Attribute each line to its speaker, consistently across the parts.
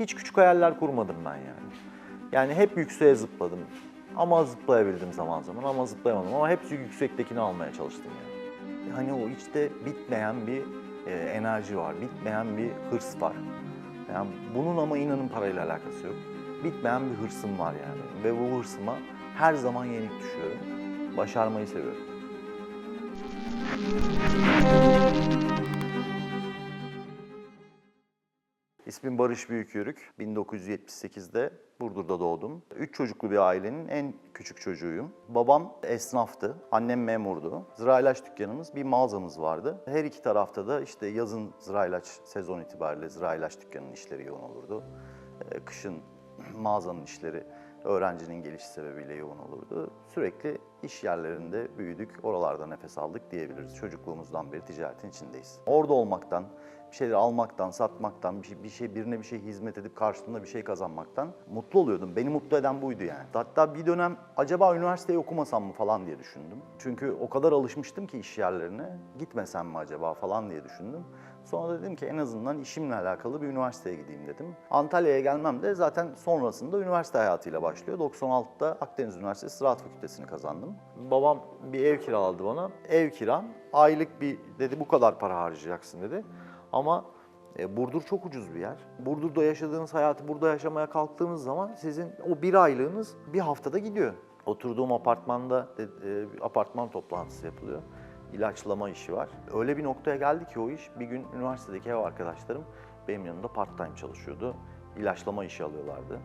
Speaker 1: Hiç küçük hayaller kurmadım ben yani. Yani hep yükseğe zıpladım. Ama zıplayabildim zaman zaman ama zıplayamadım ama hep yüksektekini almaya çalıştım yani. Hani o içte bitmeyen bir e, enerji var, bitmeyen bir hırs var. Yani bunun ama inanın parayla alakası yok. Bitmeyen bir hırsım var yani ve bu hırsıma her zaman yenik düşüyorum. Başarmayı seviyorum. İsmim Barış Büyükyörük. 1978'de Burdur'da doğdum. Üç çocuklu bir ailenin en küçük çocuğuyum. Babam esnaftı, annem memurdu. Zira ilaç dükkanımız, bir mağazamız vardı. Her iki tarafta da işte yazın zira ilaç sezon itibariyle zira ilaç dükkanının işleri yoğun olurdu. Ee, Kışın mağazanın işleri öğrencinin gelişi sebebiyle yoğun olurdu. Sürekli iş yerlerinde büyüdük, oralarda nefes aldık diyebiliriz. Çocukluğumuzdan beri ticaretin içindeyiz. Orada olmaktan, bir şeyleri almaktan, satmaktan, bir şey, bir şey birine bir şey hizmet edip karşılığında bir şey kazanmaktan mutlu oluyordum. Beni mutlu eden buydu yani. Hatta bir dönem acaba üniversiteyi okumasam mı falan diye düşündüm. Çünkü o kadar alışmıştım ki iş yerlerine, gitmesem mi acaba falan diye düşündüm. Sonra dedim ki en azından işimle alakalı bir üniversiteye gideyim dedim. Antalya'ya gelmem de zaten sonrasında üniversite hayatıyla başlıyor. 96'da Akdeniz Üniversitesi Ziraat Fakültesini kazandım. Babam bir ev kiraladı bana. Ev kiram aylık bir dedi bu kadar para harcayacaksın dedi. Ama e, Burdur çok ucuz bir yer. Burdur'da yaşadığınız hayatı burada yaşamaya kalktığınız zaman sizin o bir aylığınız bir haftada gidiyor. Oturduğum apartmanda e, e, apartman toplantısı yapılıyor. İlaçlama işi var. Öyle bir noktaya geldi ki o iş. Bir gün üniversitedeki ev arkadaşlarım benim yanımda part time çalışıyordu. İlaçlama işi alıyorlardı.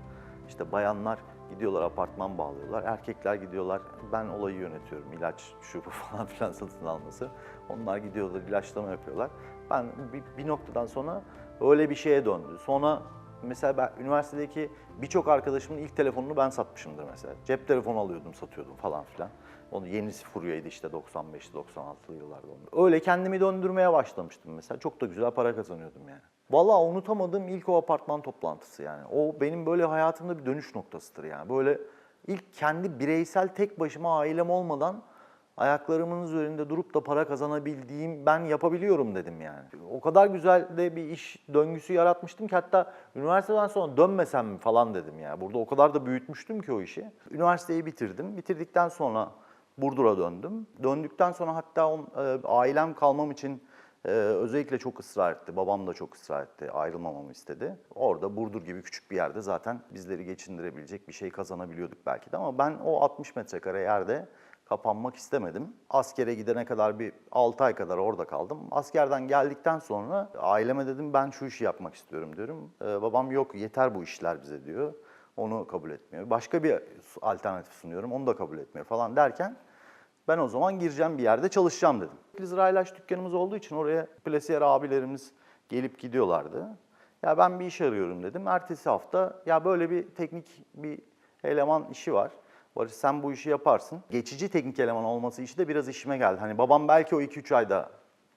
Speaker 1: İşte bayanlar gidiyorlar apartman bağlıyorlar. Erkekler gidiyorlar ben olayı yönetiyorum. İlaç şu bu falan filan satın alması. Onlar gidiyorlar ilaçlama yapıyorlar. Ben bir, bir noktadan sonra öyle bir şeye döndü. Sonra mesela ben üniversitedeki birçok arkadaşımın ilk telefonunu ben satmışımdır mesela. Cep telefonu alıyordum, satıyordum falan filan. Onu yenisi furyaydı işte 95'li 96'lı yıllarda. Öyle kendimi döndürmeye başlamıştım mesela. Çok da güzel para kazanıyordum yani. Vallahi unutamadığım ilk o apartman toplantısı yani. O benim böyle hayatımda bir dönüş noktasıdır yani. Böyle ilk kendi bireysel tek başıma ailem olmadan ayaklarımın üzerinde durup da para kazanabildiğim ben yapabiliyorum dedim yani. O kadar güzel de bir iş döngüsü yaratmıştım ki hatta üniversiteden sonra dönmesem mi falan dedim ya. Burada o kadar da büyütmüştüm ki o işi. Üniversiteyi bitirdim. Bitirdikten sonra Burdur'a döndüm. Döndükten sonra hatta on, e, ailem kalmam için e, özellikle çok ısrar etti. Babam da çok ısrar etti. Ayrılmamamı istedi. Orada Burdur gibi küçük bir yerde zaten bizleri geçindirebilecek bir şey kazanabiliyorduk belki de ama ben o 60 metrekare yerde kapanmak istemedim. Askere gidene kadar bir 6 ay kadar orada kaldım. Askerden geldikten sonra aileme dedim ben şu işi yapmak istiyorum diyorum. Ee, babam yok yeter bu işler bize diyor. Onu kabul etmiyor. Başka bir alternatif sunuyorum onu da kabul etmiyor falan derken ben o zaman gireceğim bir yerde çalışacağım dedim. Zira ilaç dükkanımız olduğu için oraya plasiyer abilerimiz gelip gidiyorlardı. Ya ben bir iş arıyorum dedim. Ertesi hafta ya böyle bir teknik bir eleman işi var. Barış sen bu işi yaparsın. Geçici teknik eleman olması işi de biraz işime geldi. Hani babam belki o 2-3 ayda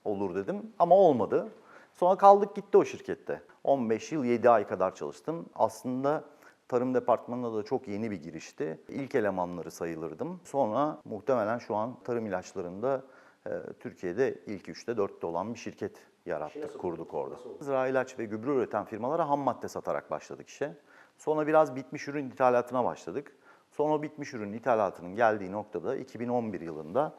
Speaker 1: olur dedim ama olmadı. Sonra kaldık gitti o şirkette. 15 yıl 7 ay kadar çalıştım. Aslında tarım departmanına da çok yeni bir girişti. İlk elemanları sayılırdım. Sonra muhtemelen şu an tarım ilaçlarında e, Türkiye'de ilk 3'te 4'te olan bir şirket yarattık, kurduk orada. Zira ilaç ve gübre üreten firmalara ham madde satarak başladık işe. Sonra biraz bitmiş ürün ithalatına başladık. Sonra bitmiş ürün ithalatının geldiği noktada 2011 yılında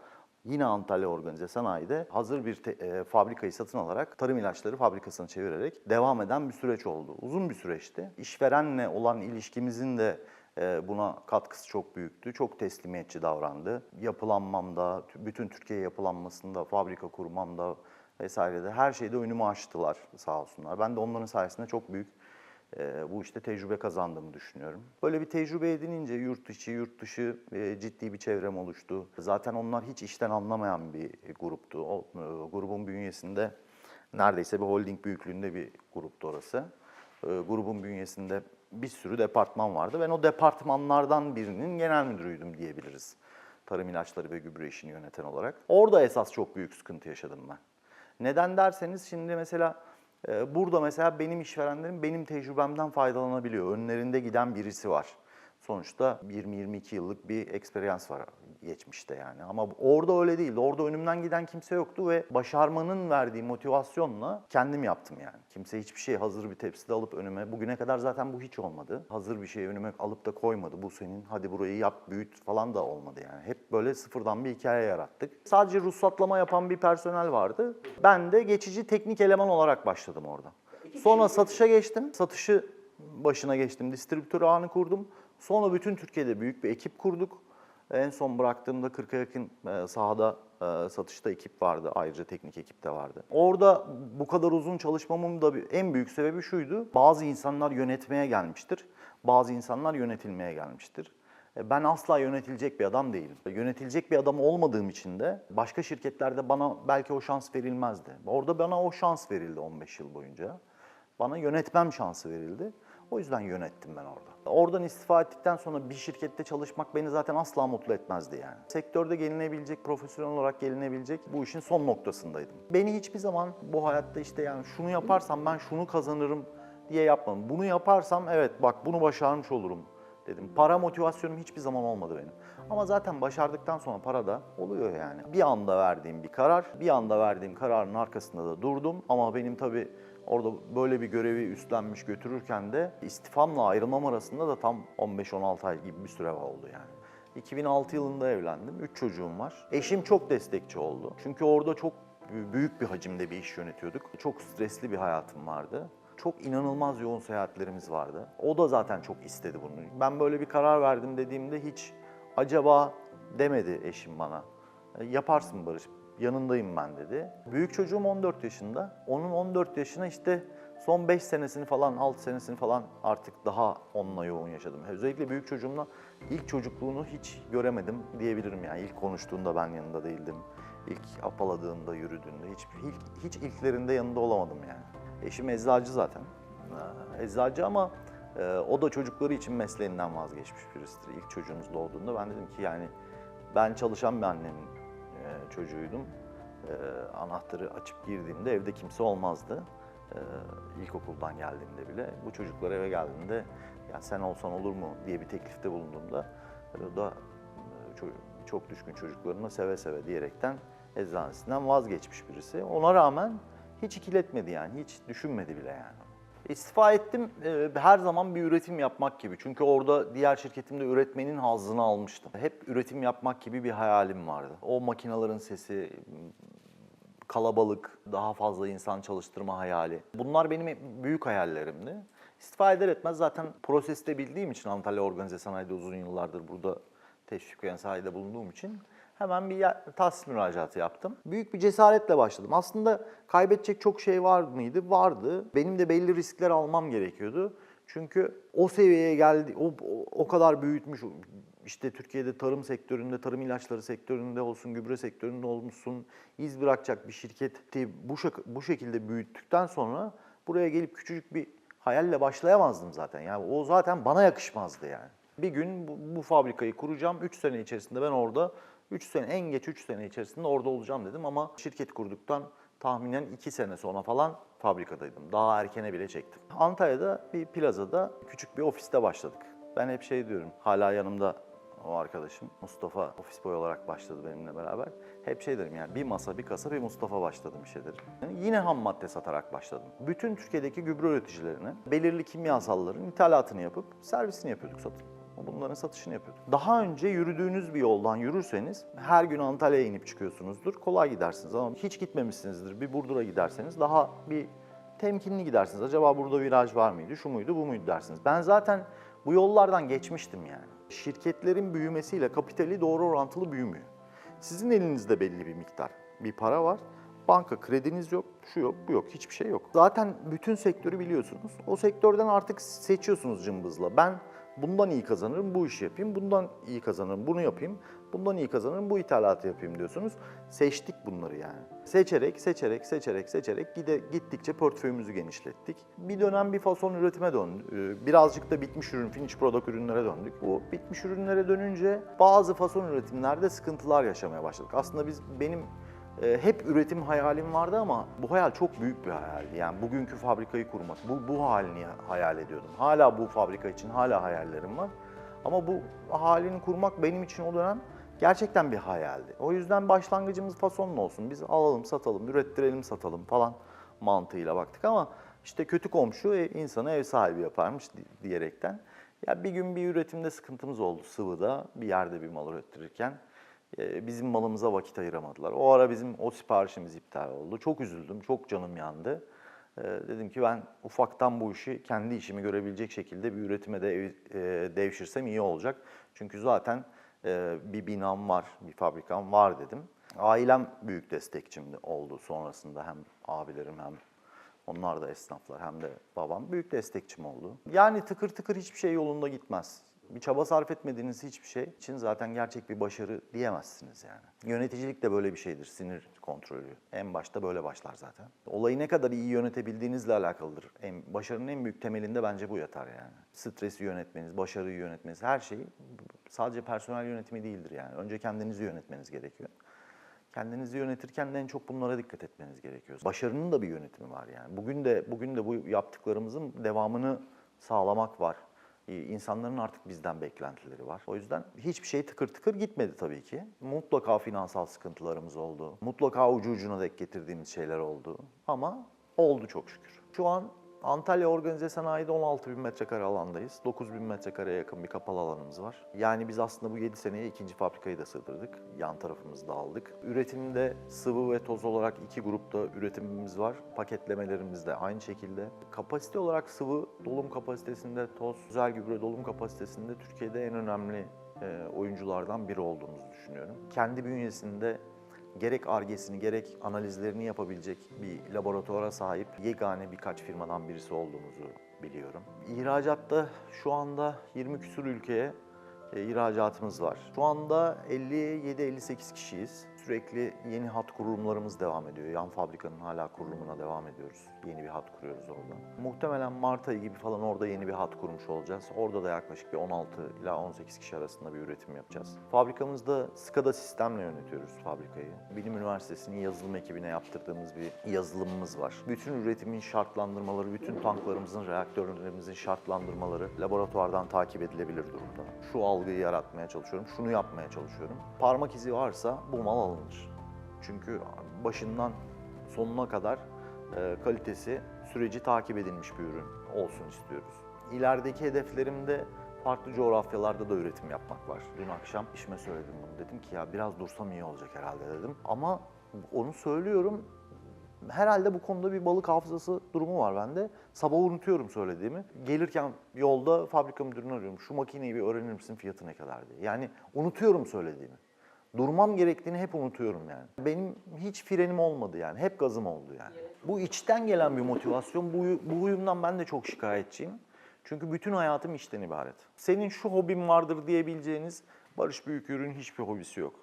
Speaker 1: yine Antalya Organize Sanayi'de hazır bir te- e, fabrikayı satın alarak tarım ilaçları fabrikasını çevirerek devam eden bir süreç oldu. Uzun bir süreçti. İşverenle olan ilişkimizin de e, buna katkısı çok büyüktü. Çok teslimiyetçi davrandı. Yapılanmamda, bütün Türkiye yapılanmasında, fabrika kurmamda vesairede her şeyde önümü açtılar sağ olsunlar. Ben de onların sayesinde çok büyük e, bu işte tecrübe kazandığımı düşünüyorum. Böyle bir tecrübe edinince yurt içi, yurt dışı e, ciddi bir çevrem oluştu. Zaten onlar hiç işten anlamayan bir gruptu. O e, grubun bünyesinde neredeyse bir holding büyüklüğünde bir gruptu orası. E, grubun bünyesinde bir sürü departman vardı. Ben o departmanlardan birinin genel müdürüydüm diyebiliriz. Tarım ilaçları ve gübre işini yöneten olarak. Orada esas çok büyük sıkıntı yaşadım ben. Neden derseniz şimdi mesela burada mesela benim işverenlerim benim tecrübemden faydalanabiliyor. Önlerinde giden birisi var. Sonuçta 20-22 yıllık bir eksperyans var geçmişte yani. Ama orada öyle değildi. Orada önümden giden kimse yoktu ve başarmanın verdiği motivasyonla kendim yaptım yani. Kimse hiçbir şey hazır bir tepside alıp önüme, bugüne kadar zaten bu hiç olmadı. Hazır bir şey önüme alıp da koymadı. Bu senin, hadi burayı yap, büyüt falan da olmadı yani. Hep böyle sıfırdan bir hikaye yarattık. Sadece ruhsatlama yapan bir personel vardı. Ben de geçici teknik eleman olarak başladım orada. Sonra satışa geçtim. Satışı başına geçtim. Distribütör ağını kurdum. Sonra bütün Türkiye'de büyük bir ekip kurduk. En son bıraktığımda 40'a yakın e, sahada e, satışta ekip vardı. Ayrıca teknik ekip de vardı. Orada bu kadar uzun çalışmamın da en büyük sebebi şuydu. Bazı insanlar yönetmeye gelmiştir. Bazı insanlar yönetilmeye gelmiştir. E, Ben asla yönetilecek bir adam değilim. Yönetilecek bir adam olmadığım için de başka şirketlerde bana belki o şans verilmezdi. Orada bana o şans verildi 15 yıl boyunca. Bana yönetmem şansı verildi. O yüzden yönettim ben orada. Oradan istifa ettikten sonra bir şirkette çalışmak beni zaten asla mutlu etmezdi yani. Sektörde gelinebilecek, profesyonel olarak gelinebilecek bu işin son noktasındaydım. Beni hiçbir zaman bu hayatta işte yani şunu yaparsam ben şunu kazanırım diye yapmadım. Bunu yaparsam evet bak bunu başarmış olurum dedim. Para motivasyonum hiçbir zaman olmadı benim. Ama zaten başardıktan sonra para da oluyor yani. Bir anda verdiğim bir karar, bir anda verdiğim kararın arkasında da durdum. Ama benim tabii orada böyle bir görevi üstlenmiş götürürken de istifamla ayrılmam arasında da tam 15-16 ay gibi bir süre oldu yani. 2006 yılında evlendim. 3 çocuğum var. Eşim çok destekçi oldu. Çünkü orada çok büyük bir hacimde bir iş yönetiyorduk. Çok stresli bir hayatım vardı. Çok inanılmaz yoğun seyahatlerimiz vardı. O da zaten çok istedi bunu. Ben böyle bir karar verdim dediğimde hiç acaba demedi eşim bana. "E, Yaparsın Barış, yanındayım ben dedi. Büyük çocuğum 14 yaşında. Onun 14 yaşına işte son 5 senesini falan, 6 senesini falan artık daha onunla yoğun yaşadım. Özellikle büyük çocuğumla ilk çocukluğunu hiç göremedim diyebilirim yani. İlk konuştuğunda ben yanında değildim. İlk apaladığında, yürüdüğünde hiç, hiç, hiç ilklerinde yanında olamadım yani. Eşim eczacı zaten. Ee, Eczacı ama e, o da çocukları için mesleğinden vazgeçmiş birisidir. İlk çocuğumuz doğduğunda ben dedim ki yani ben çalışan bir annenin e, çocuğuydum. E, anahtarı açıp girdiğimde evde kimse olmazdı. E, ilkokuldan geldiğimde bile. Bu çocuklar eve geldiğinde ya sen olsan olur mu diye bir teklifte bulunduğumda e, da e, ço- çok düşkün çocuklarına seve seve diyerekten eczanesinden vazgeçmiş birisi. Ona rağmen hiç ikiletmedi yani, hiç düşünmedi bile yani. İstifa ettim e, her zaman bir üretim yapmak gibi. Çünkü orada diğer şirketimde üretmenin hazzını almıştım. Hep üretim yapmak gibi bir hayalim vardı. O makinaların sesi, kalabalık, daha fazla insan çalıştırma hayali. Bunlar benim büyük hayallerimdi. İstifa eder etmez zaten proseste bildiğim için Antalya Organize Sanayi'de uzun yıllardır burada teşvik ve sanayide bulunduğum için hemen bir tahsis müracaatı yaptım. Büyük bir cesaretle başladım. Aslında kaybedecek çok şey var mıydı? Vardı. Benim de belli riskler almam gerekiyordu. Çünkü o seviyeye geldi, o, o, kadar büyütmüş, işte Türkiye'de tarım sektöründe, tarım ilaçları sektöründe olsun, gübre sektöründe olmuşsun, iz bırakacak bir şirketi bu, bu şekilde büyüttükten sonra buraya gelip küçücük bir hayalle başlayamazdım zaten. Yani o zaten bana yakışmazdı yani. Bir gün bu, bu fabrikayı kuracağım, 3 sene içerisinde ben orada, 3 sene en geç 3 sene içerisinde orada olacağım dedim ama şirket kurduktan tahminen 2 sene sonra falan fabrikadaydım. Daha erkene bile çektim. Antalya'da bir plazada küçük bir ofiste başladık. Ben hep şey diyorum, hala yanımda o arkadaşım Mustafa ofis boy olarak başladı benimle beraber. Hep şey derim yani bir masa, bir kasa, bir Mustafa başladım bir şey derim. Yine ham madde satarak başladım. Bütün Türkiye'deki gübre üreticilerine belirli kimyasalların ithalatını yapıp servisini yapıyorduk satıp. Bunların satışını yapıyorduk. Daha önce yürüdüğünüz bir yoldan yürürseniz her gün Antalya'ya inip çıkıyorsunuzdur. Kolay gidersiniz ama hiç gitmemişsinizdir. Bir Burdur'a giderseniz daha bir temkinli gidersiniz. Acaba burada viraj var mıydı, şu muydu, bu muydu dersiniz. Ben zaten bu yollardan geçmiştim yani. Şirketlerin büyümesiyle kapitali doğru orantılı büyümüyor. Sizin elinizde belli bir miktar bir para var. Banka krediniz yok, şu yok, bu yok, hiçbir şey yok. Zaten bütün sektörü biliyorsunuz. O sektörden artık seçiyorsunuz cımbızla. Ben bundan iyi kazanırım, bu işi yapayım, bundan iyi kazanırım, bunu yapayım, bundan iyi kazanırım, bu ithalatı yapayım diyorsunuz. Seçtik bunları yani. Seçerek, seçerek, seçerek, seçerek gide, gittikçe portföyümüzü genişlettik. Bir dönem bir fason üretime döndü. Ee, Birazcık da bitmiş ürün, finish product ürünlere döndük. Bu bitmiş ürünlere dönünce bazı fason üretimlerde sıkıntılar yaşamaya başladık. Aslında biz benim e, hep üretim hayalim vardı ama bu hayal çok büyük bir hayaldi. Yani bugünkü fabrikayı kurmak, bu, bu halini hayal ediyordum. Hala bu fabrika için hala hayallerim var. Ama bu halini kurmak benim için o dönem gerçekten bir hayaldi. O yüzden başlangıcımız fasonlu olsun. Biz alalım, satalım, ürettirelim, satalım falan mantığıyla baktık ama işte kötü komşu e, insanı ev sahibi yaparmış di- diyerekten. Ya bir gün bir üretimde sıkıntımız oldu sıvıda bir yerde bir mal ürettirirken. E, Bizim malımıza vakit ayıramadılar. O ara bizim o siparişimiz iptal oldu. Çok üzüldüm, çok canım yandı. E, Dedim ki ben ufaktan bu işi kendi işimi görebilecek şekilde bir üretime de e, devşirsem iyi olacak. Çünkü zaten e, bir binam var, bir fabrikam var dedim. Ailem büyük destekçim de oldu sonrasında hem abilerim hem onlar da esnaflar hem de babam büyük destekçim oldu. Yani tıkır tıkır hiçbir şey yolunda gitmez. Bir çaba sarf etmediğiniz hiçbir şey için zaten gerçek bir başarı diyemezsiniz yani. Yöneticilik de böyle bir şeydir, sinir kontrolü. En başta böyle başlar zaten. Olayı ne kadar iyi yönetebildiğinizle alakalıdır. En, başarının en büyük temelinde bence bu yatar yani. Stresi yönetmeniz, başarıyı yönetmeniz, her şey sadece personel yönetimi değildir yani. Önce kendinizi yönetmeniz gerekiyor. Kendinizi yönetirken de en çok bunlara dikkat etmeniz gerekiyor. Başarının da bir yönetimi var yani. Bugün de bugün de bu yaptıklarımızın devamını sağlamak var. Ee, İnsanların artık bizden beklentileri var. O yüzden hiçbir şey tıkır tıkır gitmedi tabii ki. Mutlaka finansal sıkıntılarımız oldu. Mutlaka ucu ucuna dek getirdiğimiz şeyler oldu. Ama oldu çok şükür. Şu an Antalya Organize Sanayi'de 16 bin metrekare alandayız. 9 bin metrekareye yakın bir kapalı alanımız var. Yani biz aslında bu 7 seneye ikinci fabrikayı da sığdırdık. Yan tarafımızı da aldık. Üretimde sıvı ve toz olarak iki grupta üretimimiz var. Paketlemelerimiz de aynı şekilde. Kapasite olarak sıvı dolum kapasitesinde, toz, güzel gübre dolum kapasitesinde Türkiye'de en önemli e, oyunculardan biri olduğumuzu düşünüyorum. Kendi bünyesinde gerek argesini gerek analizlerini yapabilecek bir laboratuvara sahip yegane birkaç firmadan birisi olduğumuzu biliyorum. İhracatta şu anda 20 küsur ülkeye e, ihracatımız var. Şu anda 57-58 kişiyiz. Sürekli yeni hat kurulumlarımız devam ediyor. Yan fabrikanın hala kurulumuna devam ediyoruz. Yeni bir hat kuruyoruz orada. Muhtemelen Mart ayı gibi falan orada yeni bir hat kurmuş olacağız. Orada da yaklaşık bir 16 ila 18 kişi arasında bir üretim yapacağız. Fabrikamızda SCADA sistemle yönetiyoruz fabrikayı. Bilim Üniversitesi'nin yazılım ekibine yaptırdığımız bir yazılımımız var. Bütün üretimin şartlandırmaları, bütün tanklarımızın, reaktörlerimizin şartlandırmaları laboratuvardan takip edilebilir durumda. Şu algıyı yaratmaya çalışıyorum, şunu yapmaya çalışıyorum. Parmak izi varsa bu mal alınır. Çünkü başından sonuna kadar e, kalitesi, süreci takip edilmiş bir ürün olsun istiyoruz. İlerideki hedeflerimde farklı coğrafyalarda da üretim yapmak var. Dün akşam işime söyledim bunu. Dedim ki ya biraz dursam iyi olacak herhalde dedim. Ama onu söylüyorum. Herhalde bu konuda bir balık hafızası durumu var bende. Sabah unutuyorum söylediğimi. Gelirken yolda fabrika müdürünü arıyorum. Şu makineyi bir öğrenir misin fiyatı ne kadar diye. Yani unutuyorum söylediğimi. Durmam gerektiğini hep unutuyorum yani. Benim hiç frenim olmadı yani. Hep gazım oldu yani. Bu içten gelen bir motivasyon. Bu, bu huyumdan ben de çok şikayetçiyim. Çünkü bütün hayatım işten ibaret. Senin şu hobin vardır diyebileceğiniz Barış Büyükür'ün hiçbir hobisi yok.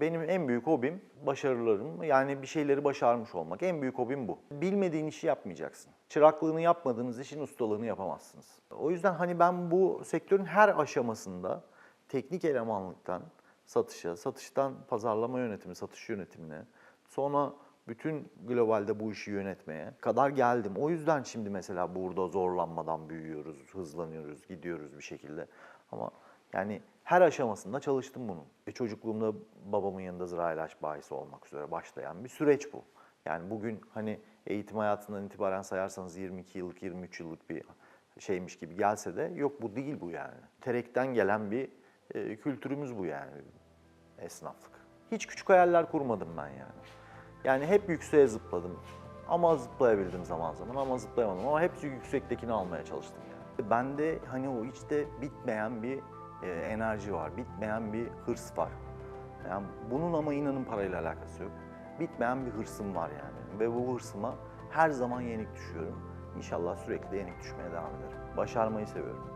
Speaker 1: Benim en büyük hobim başarılarım. Yani bir şeyleri başarmış olmak. En büyük hobim bu. Bilmediğin işi yapmayacaksın. Çıraklığını yapmadığınız işin ustalığını yapamazsınız. O yüzden hani ben bu sektörün her aşamasında teknik elemanlıktan satışa, satıştan pazarlama yönetimi, satış yönetimine, sonra bütün globalde bu işi yönetmeye kadar geldim. O yüzden şimdi mesela burada zorlanmadan büyüyoruz, hızlanıyoruz, gidiyoruz bir şekilde. Ama yani her aşamasında çalıştım bunun. E çocukluğumda babamın yanında zira ilaç bahisi olmak üzere başlayan bir süreç bu. Yani bugün hani eğitim hayatından itibaren sayarsanız 22 yıllık, 23 yıllık bir şeymiş gibi gelse de yok bu değil bu yani. Terekten gelen bir e, kültürümüz bu yani esnaflık. Hiç küçük hayaller kurmadım ben yani. Yani hep yükseğe zıpladım. Ama zıplayabildim zaman zaman ama zıplayamadım ama hepsi yüksektekini almaya çalıştım yani. Bende hani o içte bitmeyen bir e, enerji var, bitmeyen bir hırs var. Yani bunun ama inanın parayla alakası yok. Bitmeyen bir hırsım var yani ve bu hırsıma her zaman yenik düşüyorum. İnşallah sürekli yenik düşmeye devam ederim. Başarmayı seviyorum.